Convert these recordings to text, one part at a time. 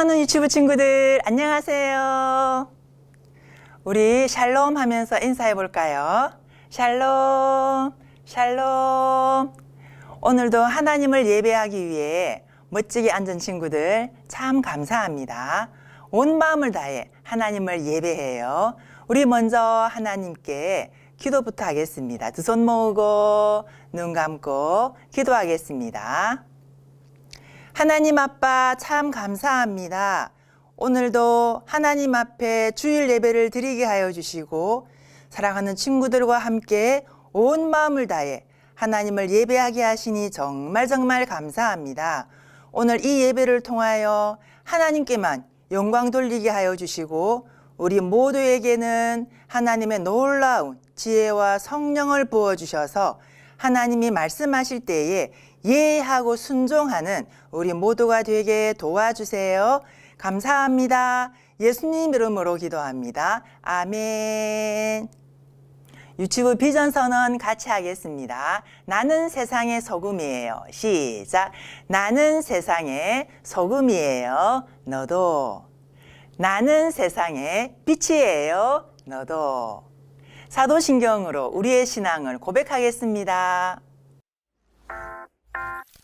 사랑하는 유튜브 친구들, 안녕하세요. 우리 샬롬 하면서 인사해 볼까요? 샬롬, 샬롬. 오늘도 하나님을 예배하기 위해 멋지게 앉은 친구들 참 감사합니다. 온 마음을 다해 하나님을 예배해요. 우리 먼저 하나님께 기도부터 하겠습니다. 두 손 모으고 눈 감고 기도하겠습니다. 하나님 아빠 참 감사합니다. 오늘도 하나님 앞에 주일 예배를 드리게 하여 주시고 사랑하는 친구들과 함께 온 마음을 다해 하나님을 예배하게 하시니 정말 정말 감사합니다. 오늘 이 예배를 통하여 하나님께만 영광 돌리게 하여 주시고 우리 모두에게는 하나님의 놀라운 지혜와 성령을 부어 주셔서 하나님이 말씀하실 때에 예하고 순종하는 우리 모두가 되게 도와주세요. 감사합니다. 예수님 이름으로 기도합니다. 아멘. 유튜브 비전 선언 같이 하겠습니다. 나는 세상의 소금이에요. 시작. 나는 세상의 소금이에요. 너도. 나는 세상의 빛이에요. 너도. 사도신경으로 우리의 신앙을 고백하겠습니다. you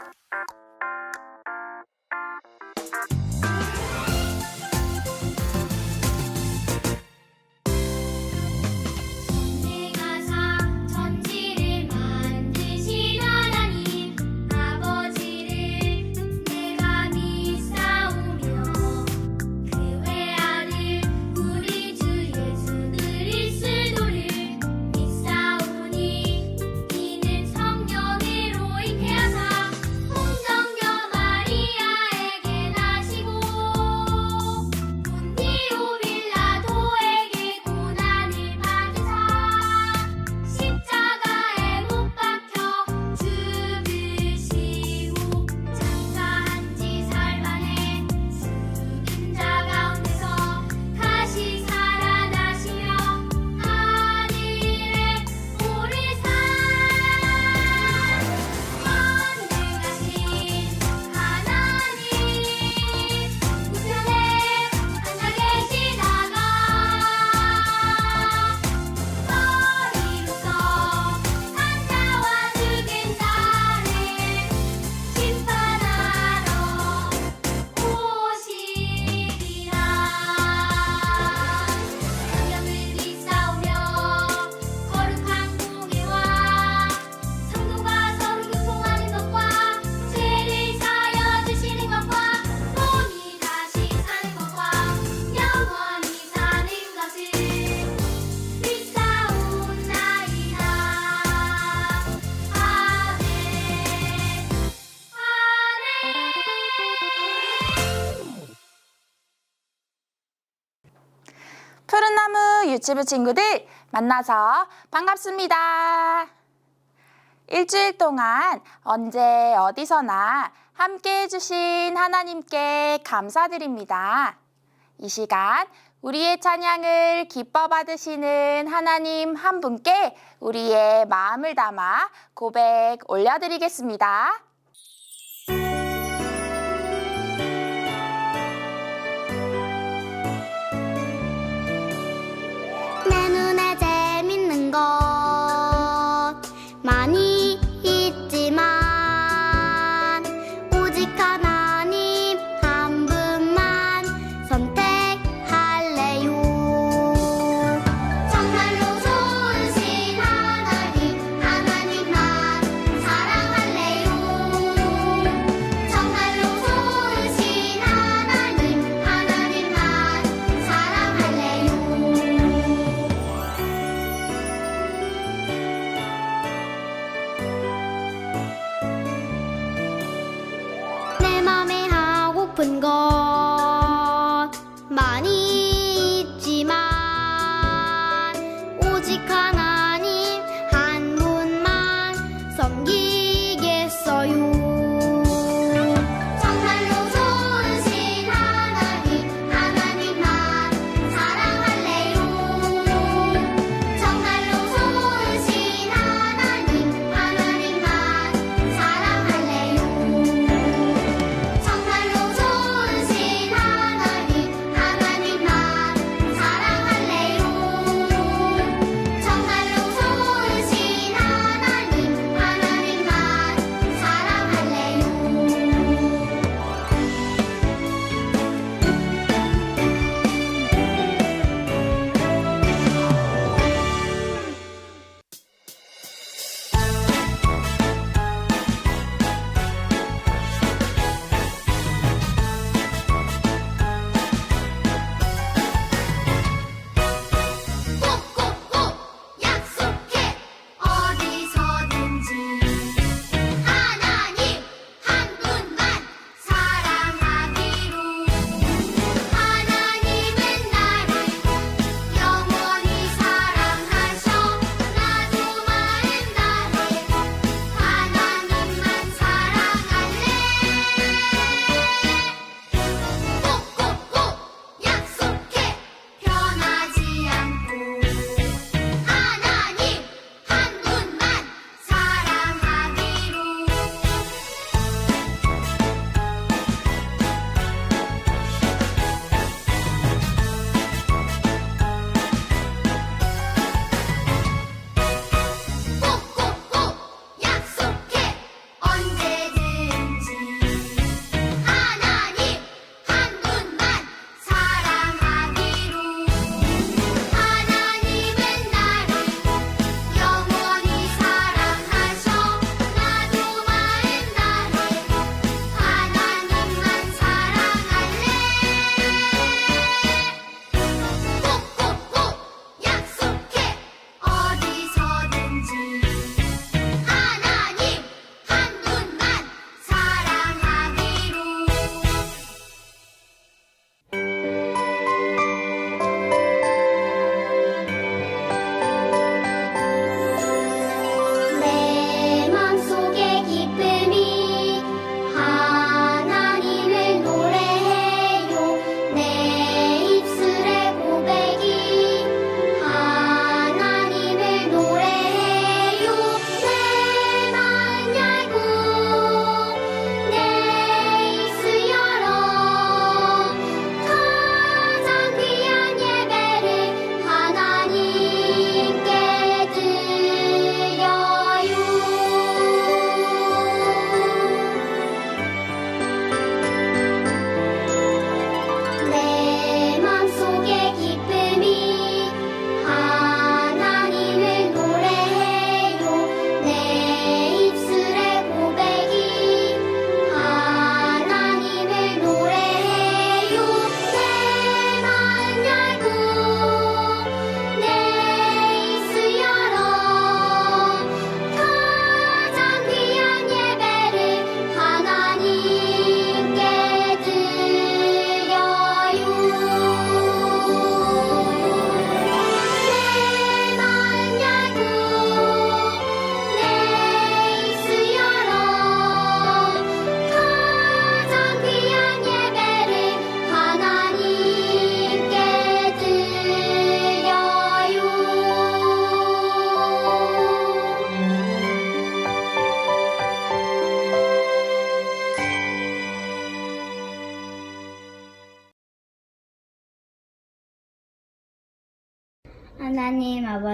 푸른나무 유튜브 친구들 만나서 반갑습니다. 일주일 동안 언제 어디서나 함께 해주신 하나님께 감사드립니다. 이 시간 우리의 찬양을 기뻐 받으시는 하나님 한 분께 우리의 마음을 담아 고백 올려드리겠습니다.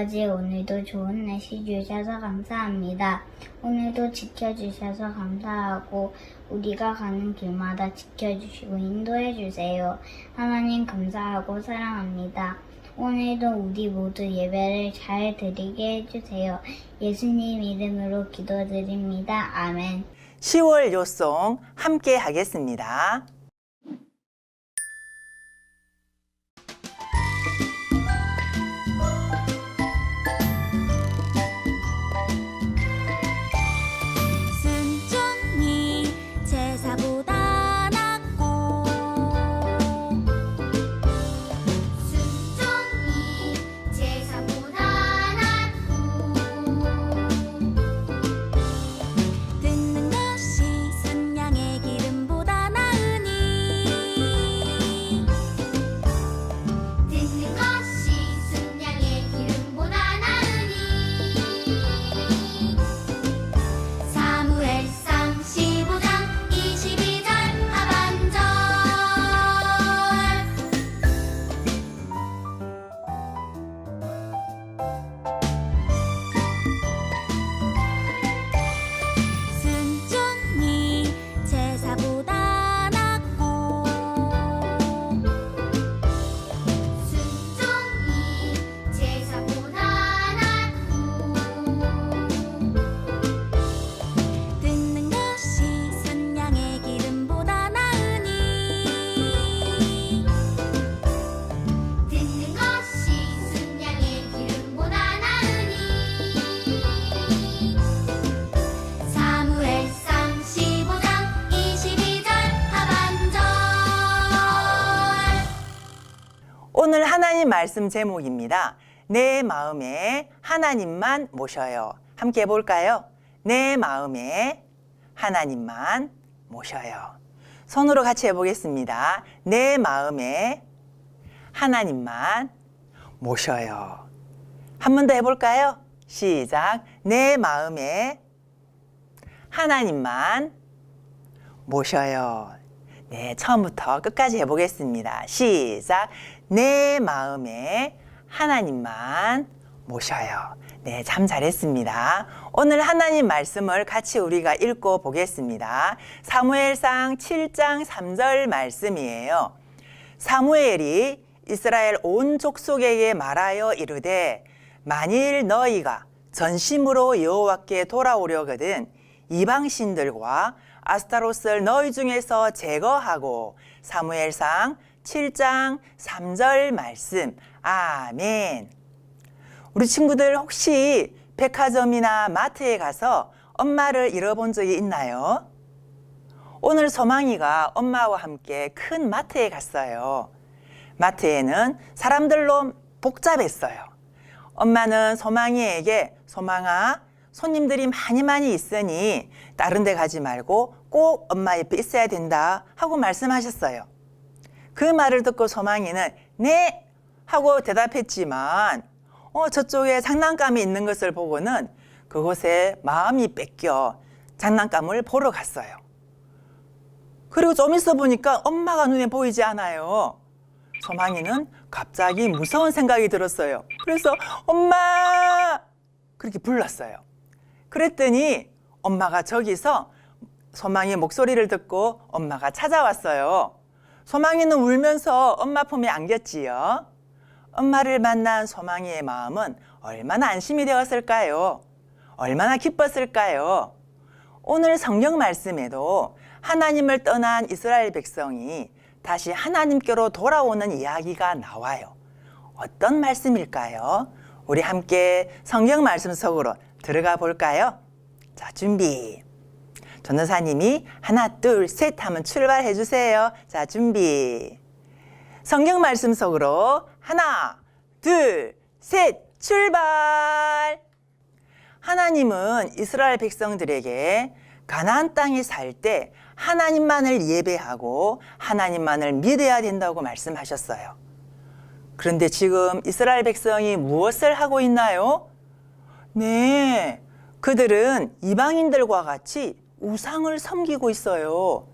아버지 오늘도 좋은 날씨 주셔서 감사합니다. 오늘도 지켜주셔서 감사하고 우리가 가는 길마다 지켜주시고 인도해 주세요. 하나님 감사하고 사랑합니다. 오늘도 우리 모두 예배를 잘 드리게 해주세요. 예수님 이름으로 기도드립니다. 아멘. 10월 요송 함께 하겠습니다. 오늘 하나님 말씀 제목입니다. 내 마음에 하나님만 모셔요. 함께 해볼까요? 내 마음에 하나님만 모셔요. 손으로 같이 해보겠습니다. 내 마음에 하나님만 모셔요. 한 번 더 해볼까요? 시작. 내 마음에 하나님만 모셔요. 네, 처음부터 끝까지 해보겠습니다. 시작. 내 마음에 하나님만 모셔요. 네, 참 잘했습니다. 오늘 하나님 말씀을 같이 우리가 읽고 보겠습니다. 사무엘상 7장 3절 말씀이에요. 사무엘이 이스라엘 온 족속에게 말하여 이르되 만일 너희가 전심으로 여호와께 돌아오려거든 이방 신들과 아스타로스를 너희 중에서 제거하고 사무엘상 7장 3절 말씀 아멘. 우리 친구들 혹시 백화점이나 마트에 가서 엄마를 잃어본 적이 있나요? 오늘 소망이가 엄마와 함께 큰 마트에 갔어요. 마트에는 사람들로 복잡했어요. 엄마는 소망이에게 소망아 손님들이 많이 많이 있으니 다른 데 가지 말고 꼭 엄마 옆에 있어야 된다 하고 말씀하셨어요. 그 말을 듣고 소망이는 네 하고 대답했지만 어, 저쪽에 장난감이 있는 것을 보고는 그곳에 마음이 뺏겨 장난감을 보러 갔어요. 그리고 좀 있어 보니까 엄마가 눈에 보이지 않아요. 소망이는 갑자기 무서운 생각이 들었어요. 그래서 엄마 그렇게 불렀어요. 그랬더니 엄마가 저기서 소망이 목소리를 듣고 엄마가 찾아왔어요. 소망이는 울면서 엄마 품에 안겼지요. 엄마를 만난 소망이의 마음은 얼마나 안심이 되었을까요? 얼마나 기뻤을까요? 오늘 성경 말씀에도 하나님을 떠난 이스라엘 백성이 다시 하나님께로 돌아오는 이야기가 나와요. 어떤 말씀일까요? 우리 함께 성경 말씀 속으로 들어가 볼까요? 자, 준비. 전도사님이 하나, 둘, 셋 하면 출발해 주세요. 자, 준비. 성경 말씀 속으로 하나, 둘, 셋, 출발! 하나님은 이스라엘 백성들에게 가나안 땅에 살 때 하나님만을 예배하고 하나님만을 믿어야 된다고 말씀하셨어요. 그런데 지금 이스라엘 백성이 무엇을 하고 있나요? 네, 그들은 이방인들과 같이 우상을 섬기고 있어요.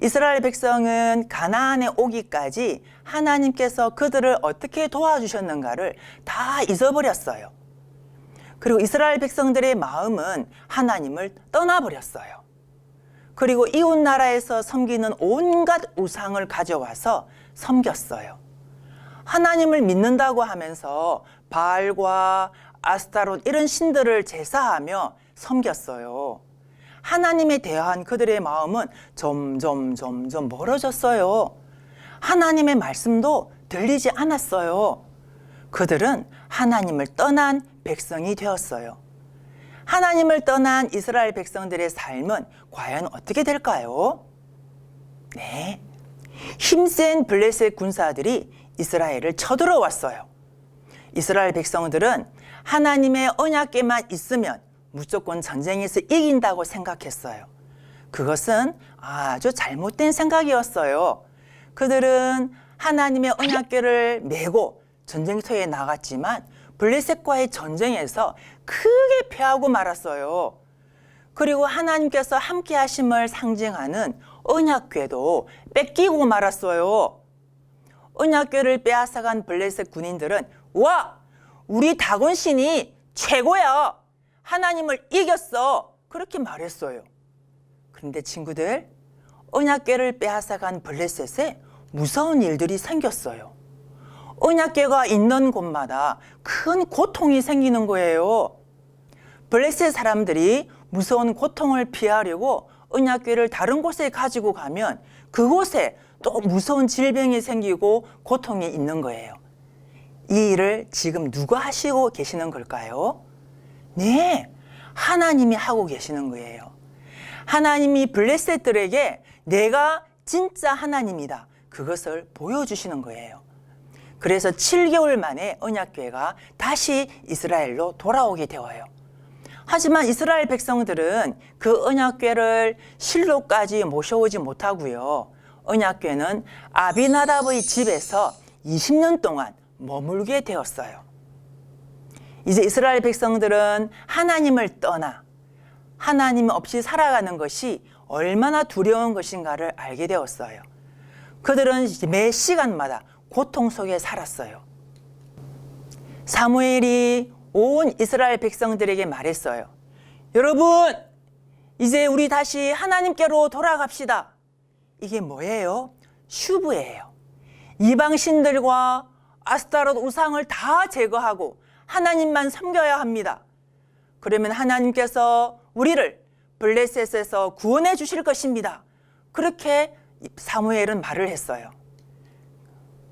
이스라엘 백성은 가나안에 오기까지 하나님께서 그들을 어떻게 도와주셨는가를 다 잊어버렸어요. 그리고 이스라엘 백성들의 마음은 하나님을 떠나버렸어요. 그리고 이웃 나라에서 섬기는 온갖 우상을 가져와서 섬겼어요. 하나님을 믿는다고 하면서 바알과 아스타롯 이런 신들을 제사하며 섬겼어요. 하나님에 대한 그들의 마음은 점점 점점 멀어졌어요. 하나님의 말씀도 들리지 않았어요. 그들은 하나님을 떠난 백성이 되었어요. 하나님을 떠난 이스라엘 백성들의 삶은 과연 어떻게 될까요? 네. 힘센 블레셋 군사들이 이스라엘을 쳐들어왔어요. 이스라엘 백성들은 하나님의 언약계만 있으면 무조건 전쟁에서 이긴다고 생각했어요. 그것은 아주 잘못된 생각이었어요. 그들은 하나님의 언약궤를 메고 전쟁터에 나갔지만 블레셋과의 전쟁에서 크게 패하고 말았어요. 그리고 하나님께서 함께 하심을 상징하는 언약궤도 뺏기고 말았어요. 언약궤를 빼앗아간 블레셋 군인들은 와 우리 다곤 신이 최고야 하나님을 이겼어 그렇게 말했어요. 그런데 친구들 언약궤를 빼앗아간 블레셋에 무서운 일들이 생겼어요. 언약궤가 있는 곳마다 큰 고통이 생기는 거예요. 블레셋 사람들이 무서운 고통을 피하려고 언약궤를 다른 곳에 가지고 가면 그곳에 또 무서운 질병이 생기고 고통이 있는 거예요. 이 일을 지금 누가 하시고 계시는 걸까요? 네, 하나님이 하고 계시는 거예요. 하나님이 블레셋들에게 내가 진짜 하나님이다. 그것을 보여주시는 거예요. 그래서 7개월 만에 언약궤가 다시 이스라엘로 돌아오게 되어요. 하지만 이스라엘 백성들은 그 언약궤를 실로까지 모셔오지 못하고요. 언약궤는 아비나답의 집에서 20년 동안 머물게 되었어요. 이제 이스라엘 백성들은 하나님을 떠나 하나님 없이 살아가는 것이 얼마나 두려운 것인가를 알게 되었어요. 그들은 매 시간마다 고통 속에 살았어요. 사무엘이 온 이스라엘 백성들에게 말했어요. 여러분, 이제 우리 다시 하나님께로 돌아갑시다. 이게 뭐예요? 슈브예요. 이방신들과 아스타롯 우상을 다 제거하고 하나님만 섬겨야 합니다. 그러면 하나님께서 우리를 블레셋에서 구원해 주실 것입니다. 그렇게 사무엘은 말을 했어요.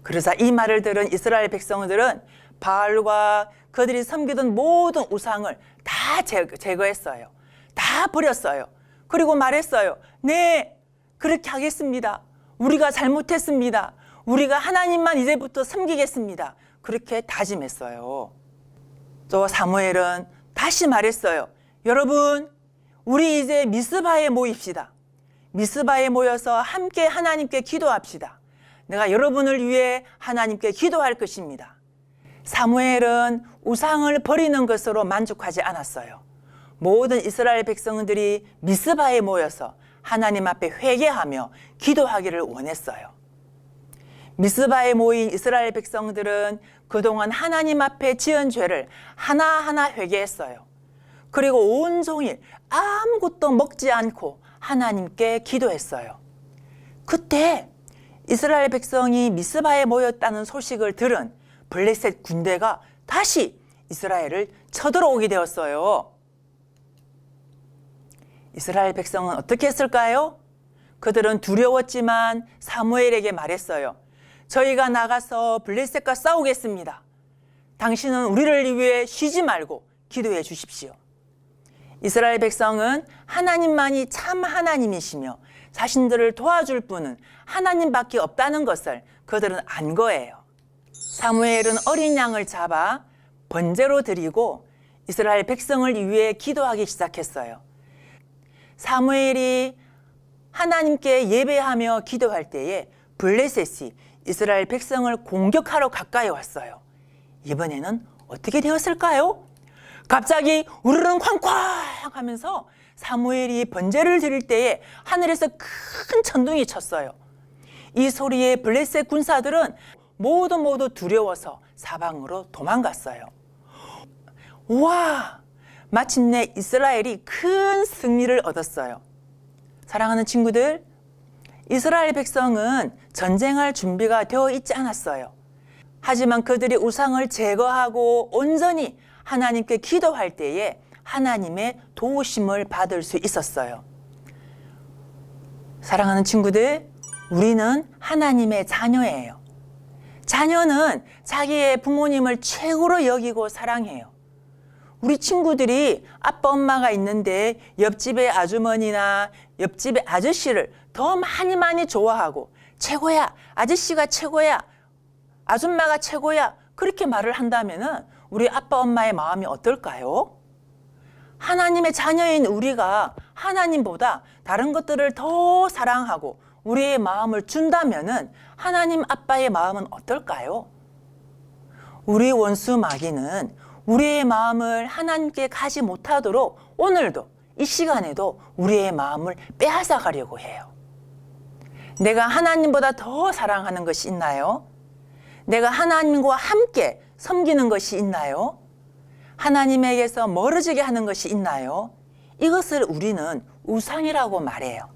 그러자 이 말을 들은 이스라엘 백성들은 바알과 그들이 섬기던 모든 우상을 다 제거했어요. 다 버렸어요. 그리고 말했어요. 네, 그렇게 하겠습니다. 우리가 잘못했습니다. 우리가 하나님만 이제부터 섬기겠습니다. 그렇게 다짐했어요. 또 사무엘은 다시 말했어요. 여러분, 우리 이제 미스바에 모입시다. 미스바에 모여서 함께 하나님께 기도합시다. 내가 여러분을 위해 하나님께 기도할 것입니다. 사무엘은 우상을 버리는 것으로 만족하지 않았어요. 모든 이스라엘 백성들이 미스바에 모여서 하나님 앞에 회개하며 기도하기를 원했어요. 미스바에 모인 이스라엘 백성들은 그동안 하나님 앞에 지은 죄를 하나하나 회개했어요. 그리고 온종일 아무것도 먹지 않고 하나님께 기도했어요. 그때 이스라엘 백성이 미스바에 모였다는 소식을 들은 블레셋 군대가 다시 이스라엘을 쳐들어오게 되었어요. 이스라엘 백성은 어떻게 했을까요? 그들은 두려웠지만 사무엘에게 말했어요. 저희가 나가서 블레셋과 싸우겠습니다. 당신은 우리를 위해 쉬지 말고 기도해 주십시오. 이스라엘 백성은 하나님만이 참 하나님이시며 자신들을 도와줄 분은 하나님밖에 없다는 것을 그들은 안 거예요. 사무엘은 어린 양을 잡아 번제로 드리고 이스라엘 백성을 위해 기도하기 시작했어요. 사무엘이 하나님께 예배하며 기도할 때에 블레셋이 이스라엘 백성을 공격하러 가까이 왔어요. 이번에는 어떻게 되었을까요? 갑자기 우르릉 쾅쾅 하면서 사무엘이 번제를 드릴 때에 하늘에서 큰 천둥이 쳤어요. 이 소리에 블레셋 군사들은 모두 모두 두려워서 사방으로 도망갔어요. 와! 마침내 이스라엘이 큰 승리를 얻었어요. 사랑하는 친구들, 이스라엘 백성은 전쟁할 준비가 되어 있지 않았어요. 하지만 그들이 우상을 제거하고 온전히 하나님께 기도할 때에 하나님의 도우심을 받을 수 있었어요. 사랑하는 친구들, 우리는 하나님의 자녀예요. 자녀는 자기의 부모님을 최고로 여기고 사랑해요. 우리 친구들이 아빠 엄마가 있는데 옆집의 아주머니나 옆집의 아저씨를 더 많이 많이 좋아하고 최고야 아저씨가 최고야 아줌마가 최고야 그렇게 말을 한다면은 우리 아빠 엄마의 마음이 어떨까요? 하나님의 자녀인 우리가 하나님보다 다른 것들을 더 사랑하고 우리의 마음을 준다면은 하나님 아빠의 마음은 어떨까요? 우리 원수 마귀는 우리의 마음을 하나님께 가지 못하도록 오늘도 이 시간에도 우리의 마음을 빼앗아 가려고 해요. 내가 하나님보다 더 사랑하는 것이 있나요? 내가 하나님과 함께 섬기는 것이 있나요? 하나님에게서 멀어지게 하는 것이 있나요? 이것을 우리는 우상이라고 말해요.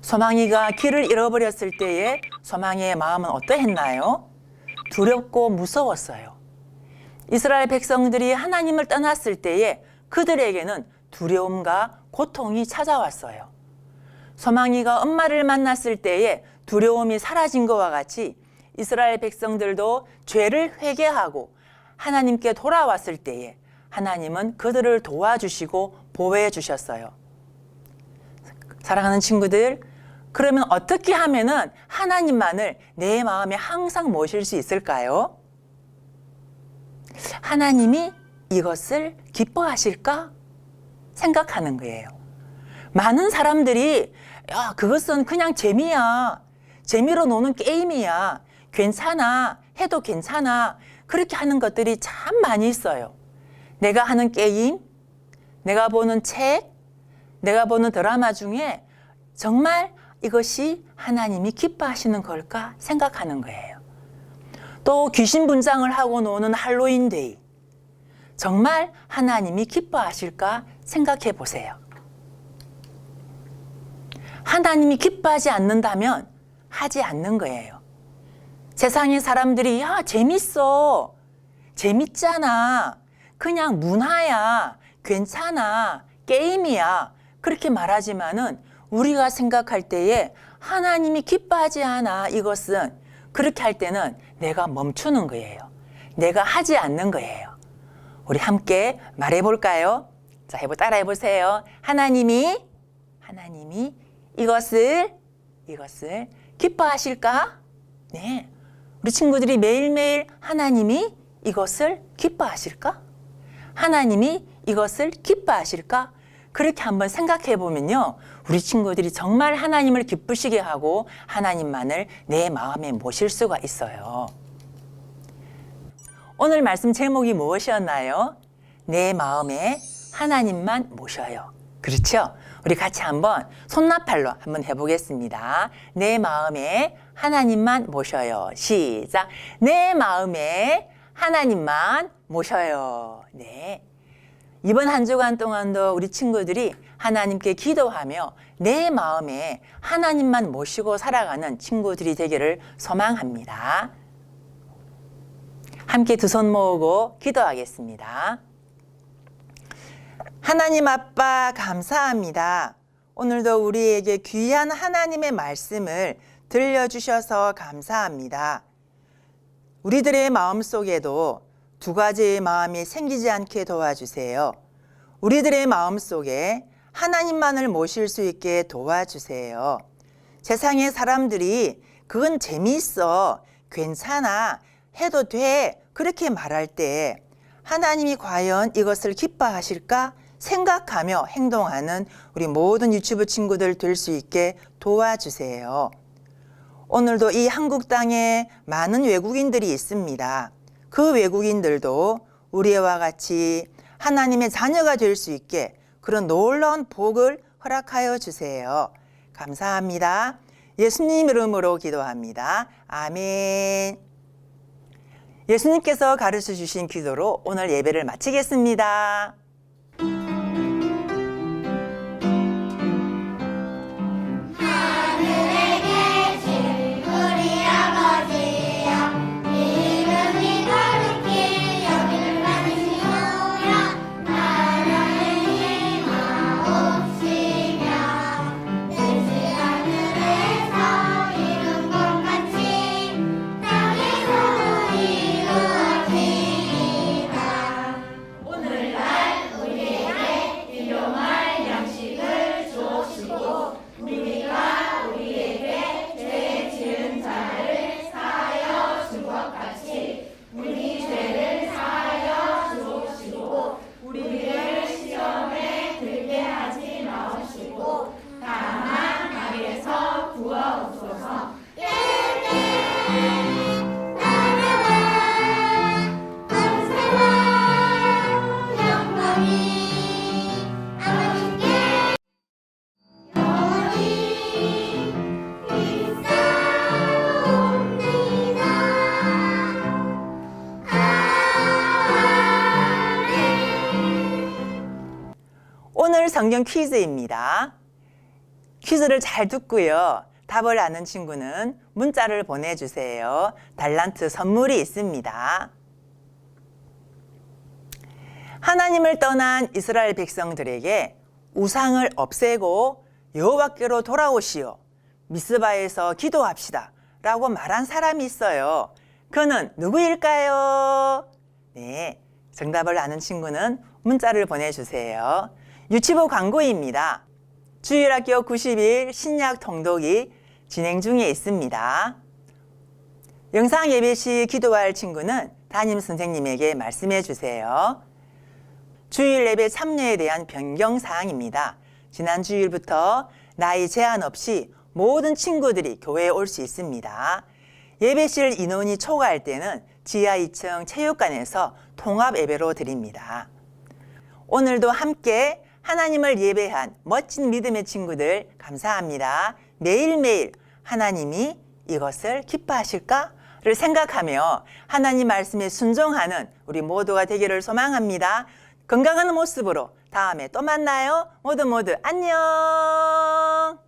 소망이가 길을 잃어버렸을 때에 소망이의 마음은 어떠했나요? 두렵고 무서웠어요. 이스라엘 백성들이 하나님을 떠났을 때에 그들에게는 두려움과 고통이 찾아왔어요. 소망이가 엄마를 만났을 때에 두려움이 사라진 것과 같이 이스라엘 백성들도 죄를 회개하고 하나님께 돌아왔을 때에 하나님은 그들을 도와주시고 보호해 주셨어요. 사랑하는 친구들, 그러면 어떻게 하면은 하나님만을 내 마음에 항상 모실 수 있을까요? 하나님이 이것을 기뻐하실까? 생각하는 거예요. 많은 사람들이 야, 그것은 그냥 재미야. 재미로 노는 게임이야. 괜찮아. 해도 괜찮아. 그렇게 하는 것들이 참 많이 있어요. 내가 하는 게임, 내가 보는 책, 내가 보는 드라마 중에 정말 이것이 하나님이 기뻐하시는 걸까 생각하는 거예요. 또 귀신 분장을 하고 노는 할로윈데이. 정말 하나님이 기뻐하실까 생각해 보세요. 하나님이 기뻐하지 않는다면 하지 않는 거예요. 세상의 사람들이 야 재밌어 재밌잖아 그냥 문화야 괜찮아 게임이야 그렇게 말하지만은 우리가 생각할 때에 하나님이 기뻐하지 않아 이것은 그렇게 할 때는 내가 멈추는 거예요. 내가 하지 않는 거예요. 우리 함께 말해 볼까요? 자, 해보 따라 해 보세요. 하나님이 하나님이 이것을 이것을 기뻐하실까? 네. 우리 친구들이 매일매일 하나님이 이것을 기뻐하실까? 하나님이 이것을 기뻐하실까? 그렇게 한번 생각해 보면요. 우리 친구들이 정말 하나님을 기쁘시게 하고 하나님만을 내 마음에 모실 수가 있어요. 오늘 말씀 제목이 무엇이었나요? 내 마음에 하나님만 모셔요. 그렇죠? 우리 같이 한번 손나팔로 한번 해보겠습니다. 내 마음에 하나님만 모셔요. 시작. 내 마음에 하나님만 모셔요. 네. 이번 한 주간 동안도 우리 친구들이 하나님께 기도하며 내 마음에 하나님만 모시고 살아가는 친구들이 되기를 소망합니다. 함께 두 손 모으고 기도하겠습니다. 하나님 아빠 감사합니다. 오늘도 우리에게 귀한 하나님의 말씀을 들려주셔서 감사합니다. 우리들의 마음 속에도 두 가지의 마음이 생기지 않게 도와주세요. 우리들의 마음 속에 하나님만을 모실 수 있게 도와주세요. 세상의 사람들이 그건 재미있어, 괜찮아, 해도 돼, 그렇게 말할 때 하나님이 과연 이것을 기뻐하실까 생각하며 행동하는 우리 모든 유튜브 친구들 될 수 있게 도와주세요. 오늘도 이 한국 땅에 많은 외국인들이 있습니다. 그 외국인들도 우리와 같이 하나님의 자녀가 될 수 있게 그런 놀라운 복을 허락하여 주세요. 감사합니다. 예수님 이름으로 기도합니다. 아멘. 예수님께서 가르쳐 주신 기도로 오늘 예배를 마치겠습니다. 성경 퀴즈입니다. 퀴즈를 잘 듣고요. 답을 아는 친구는 문자를 보내주세요. 달란트 선물이 있습니다. 하나님을 떠난 이스라엘 백성들에게 우상을 없애고 여호와께로 돌아오시오. 미스바에서 기도합시다. 라고 말한 사람이 있어요. 그는 누구일까요? 네. 정답을 아는 친구는 문자를 보내주세요. 유치부 광고입니다. 주일학교 90일 신약 통독이 진행 중에 있습니다. 영상 예배 시 기도할 친구는 담임 선생님에게 말씀해 주세요. 주일 예배 참여에 대한 변경 사항입니다. 지난 주일부터 나이 제한 없이 모든 친구들이 교회에 올 수 있습니다. 예배실 인원이 초과할 때는 지하 2층 체육관에서 통합 예배로 드립니다. 오늘도 함께 하나님을 예배한 멋진 믿음의 친구들 감사합니다. 매일매일 하나님이 이것을 기뻐하실까를 생각하며 하나님 말씀에 순종하는 우리 모두가 되기를 소망합니다. 건강한 모습으로 다음에 또 만나요. 모두 모두 안녕.